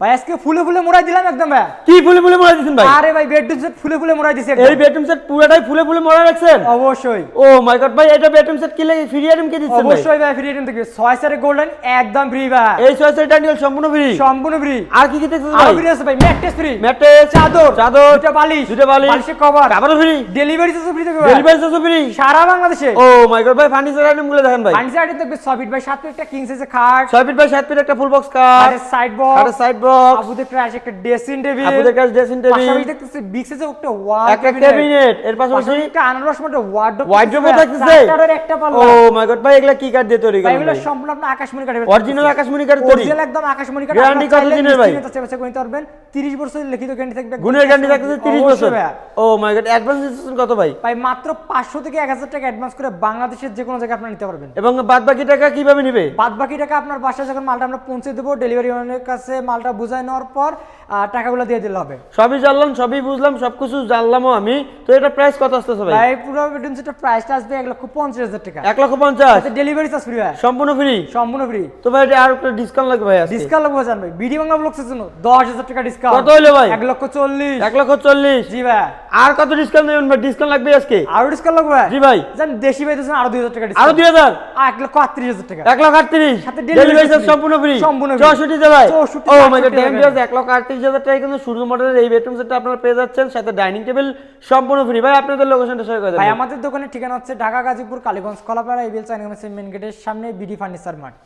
ভাই আজকে ফুলে ফুলে মোড়াই দিলাম একদম ভাই। কি ফুলে ফুলে মরা দিচ্ছেন ভাই? আরে ভাই বেডরুম সেট ফুলে ফুলে মোড়াই দিছি এই বেডরুম সেট পুরোটাই ফুলে ফুলে মরা রাখছেন? অবশ্যই। ও মাই গড ভাই এটা বেডরুম সেট কি লাগে ফ্রি আইটেম কি দিচ্ছেন ভাই? অবশ্যই ভাই ফ্রি থাকবে ছয় সারে গোল্ডেন একদম ফ্রি ভাই। এই ছয় সেট ডানিয়াল সম্পূর্ণ ফ্রি সম্পূর্ণ ফ্রি আর কি কি দিচ্ছেন আরও ভাই ফ্রি আছে ভাই ম্যাট্রেস ফ্রি ম্যাট্রেস চাদর চাদর দুটো বালিশ দুটো বালিশ বালিশের কভার আবারও ফ্রি ডেলিভারি চার্জ ফ্রি থাকবে ডেলিভারি ফ্রি সারা বাংলাদেশে। ও মাই গড ভাই ফার্নিচার আইটেমগুলো দেখেন ভাই। ফার্নিচার আইটেম থাকবে ছয় ফিট বাই ফিট একটা কিং সাইজের খাট। ছয় ফিট বাই ফিট একটা ফুল বক্স কার আরে সাইড বক্স আর সাইড বক্স ক্রাশ একটা ড্রেসিং টেবিল ড্রেসিং টেবিল পাশাপাশি দেখতেছি বিগ একটা ওয়াল একটা ক্যাবিনেট এর পাশাপাশি একটা আনারস মতো ওয়ার্ডরোব থাকতেছে চারটারের একটা ও মাই গড ভাই এগুলা কি কাঠ দিয়ে তৈরি এগুলো সম্পূর্ণ আপনার আকাশমণি অরিজিনাল আকাশমণি তৈরি। অরিজিনাল একদম আকাশমণি Guarantee আপনারা কত দিনের ভাই? নিতে পারবেন 30 বছরের লিখিত গ্যারান্টি থাকবে। গুণের গ্যারান্টি থাকতেছে 30 বছর। ও মাই গড অ্যাডভান্স দিচ্ছেন কত ভাই? ভাই মাত্র 500 থেকে 1000 টাকা অ্যাডভান্স করে বাংলাদেশের যে কোনো জায়গায় আপনারা নিতে পারবেন। এবং বাদ বাকি টাকা কীভাবে নিবে? বাদ বাকি টাকা আপনার বাসায় যখন মালটা আমরা পৌঁছে দেবো ডেলিভারি ম্যানের কাছে মালটা বুঝায় নেওয়ার পর টাকাগুলো দিয়ে দিলে হবে। সবই জানলাম সবই বুঝলাম সবকিছু জানলামও আমি। তো এটা প্রাইস কত আসতেছে ভাই? ভাই পুরো বেডরুম প্রাইসটা আসবে এক লক্ষ পঞ্চাশ হাজার টাকা। এক লক্ষ পঞ্চাশ? ডেলিভারি চার্জ ফ্রি ভাই। সম্পূর্ণ ফ্রি সম্পূর্ণ ফ্রি তো ভাই এটা আর একটা ডিসকাউন্ট লাগবে ভাই ডিসকাউন্ট লাগবে জান ভাই। বিডি বাংলা ব্লগসের জন্য দশ হাজার টাকা ডিসকাউন্ট কত হইল ভাই? এক লক্ষ চল্লিশ। এক লক্ষ চল্লিশ। জি ভাই। আর কত ডিসকাউন্ট দেবেন ভাই? ডিসকাউন্ট লাগবে আজকে? আরও ডিসকাউন্ট লাগবে জি ভাই। জান দেশি ভাই দিয়েছেন আরও দুই হাজার টাকা আরও দুই হাজার? এক লক্ষ আটত্রিশ হাজার টাকা। এক লক্ষ আটত্রিশ। সাথে ডেলিভারি চার্জ সম্পূর্ণ ফ্রি সম্পূর্ণ। চৌষট্টি জেলায় 64 ও মাই গড 68 এক লক্ষ আটত্রিশ। হাজার টাকা কিন্তু সূর্য মডেলের এই বেডরুম সেটটা আপনারা পেয়ে যাচ্ছেন। সাথে ডাইনিং টেবিল সম্পূর্ণ ফ্রি ভাই, আপনাদের লোকেশনটা শেয়ার করে ভাই, আমাদের দোকানের ঠিকানা হচ্ছে Dhaka Gazipur, Kaliganj, Kalapara, ABL Chinese main গেটের সামনে, বিডি ফার্নিচার মার্ট।